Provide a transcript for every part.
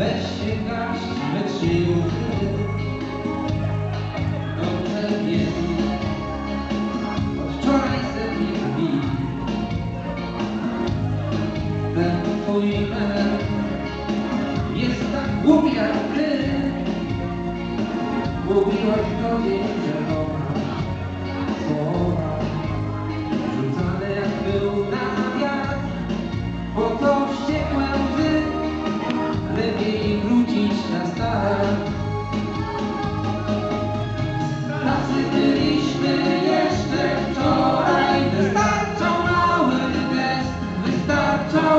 Weź się gaś, weź się łzy Dobrze wiem Od wczoraj ze mnie kpi Ten twój nerw Jest tak głupi jak ty. Mówiłaś do mnie,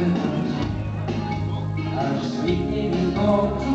questions are speaking on